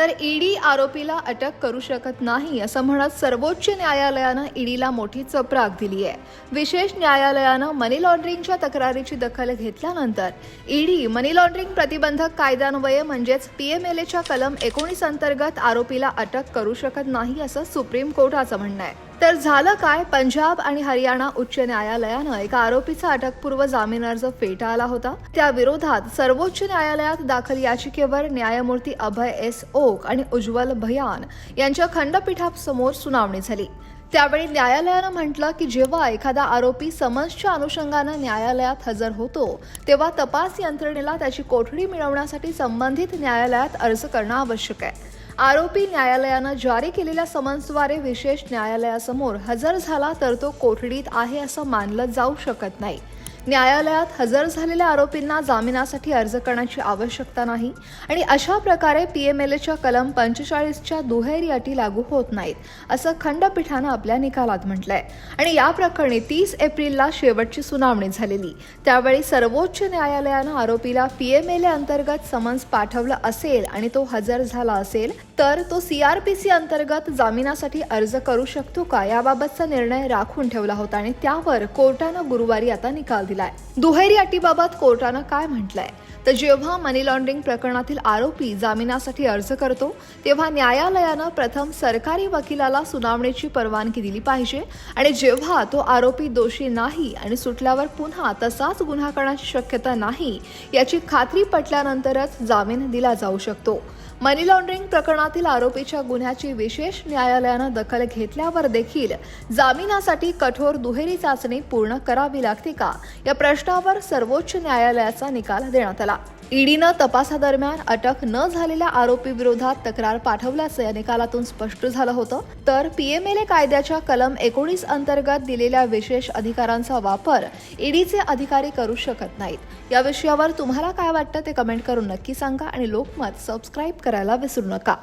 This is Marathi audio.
तर ईडी आरोपीला अटक करू शकत नाही असं म्हणत सर्वोच्च न्यायालयानं ईडीला मोठी चपराक दिली आहे. विशेष न्यायालयानं मनी लॉन्ड्रिंगच्या तक्रारीची दखल घेतल्यानंतर ईडी मनी लॉन्ड्रिंग प्रतिबंधक कायद्यान्वये म्हणजेच पीएमएलएच्या कलम एकोणीस अंतर्गत आरोपीला अटक करू शकत नाही असं सुप्रीम कोर्टाचं म्हणणं आहे. तर झालं काय? पंजाब आणि हरियाणा उच्च न्यायालयानं एका आरोपीचा अटकपूर्व जामीन अर्ज फेटाळला होता. त्या विरोधात सर्वोच्च न्यायालयात दाखल याचिकेवर न्यायमूर्ती अभय एस. ओक आणि उज्ज्वल भयान यांच्या खंडपीठासमोर सुनावणी झाली. त्यावेळी न्यायालयानं म्हटलं की जेव्हा एखादा आरोपी समन्सच्या अनुषंगानं न्यायालयात हजर होतो तेव्हा तपास यंत्रणेला त्याची कोठडी मिळवण्यासाठी संबंधित न्यायालयात अर्ज करणं आवश्यक आहे. आरोपी न्यायालयानं जारी केलेल्या समन्सद्वारे विशेष न्यायालयासमोर हजर झाला तर तो कोठडीत आहे असं मानलं जाऊ शकत नाही. न्यायालयात हजर झालेल्या आरोपींना जामिनासाठी अर्ज करण्याची आवश्यकता नाही आणि अशा प्रकारे पी एम एल एच्या कलम पंचेचाळीसच्या दुहेरी अटी लागू होत नाहीत असं खंडपीठानं आपल्या निकालात म्हटलंय. आणि या प्रकरणी तीस एप्रिलला शेवटची सुनावणी झालेली. त्यावेळी सर्वोच्च न्यायालयानं आरोपीला पी एम एल ए अंतर्गत समन्स पाठवलं असेल आणि तो हजर झाला असेल तर तो सीआरपीसी अंतर्गत जामिनासाठी अर्ज करू शकतो का याबाबतचा निर्णय राखून ठेवला होता आणि त्यावर कोर्टानं गुरुवारी आता निकाल दिलाय. दुहेरी अटीबाबत कोर्टानं काय म्हटलंय? तर जेव्हा मनी लॉन्ड्रिंग प्रकरणातील आरोपी जामिनासाठी अर्ज करतो तेव्हा न्यायालयानं प्रथम सरकारी वकिलाला सुनावणीची परवानगी दिली पाहिजे आणि जेव्हा तो आरोपी दोषी नाही आणि सुटल्यावर पुन्हा तसाच गुन्हा करण्याची शक्यता नाही याची खात्री पटल्यानंतरच जामीन दिला जाऊ शकतो. मनी लॉन्ड्रिंग प्रकरणातील आरोपीच्या गुन्ह्याची विशेष न्यायालयानं दखल घेतल्यावर देखील जामिनासाठी कठोर दुहेरी चाचणी पूर्ण करावी लागते का? या प्रश्नावर सर्वोच्च न्यायालयाचा निकाल देण्यात आला. ईडीनं तपासादरम्यान अटक न झालेल्या आरोपी विरोधात तक्रार पाठवल्याचं या निकालातून स्पष्ट झालं होतं. तर पीएमएलए कायद्याच्या कलम एकोणीस अंतर्गत दिलेल्या विशेष अधिकारांचा वापर ईडीचे अधिकारी करू शकत नाहीत. या विषयावर तुम्हाला काय वाटतं ते कमेंट करून नक्की सांगा आणि लोकमत सबस्क्राईब करायला विसरू नका.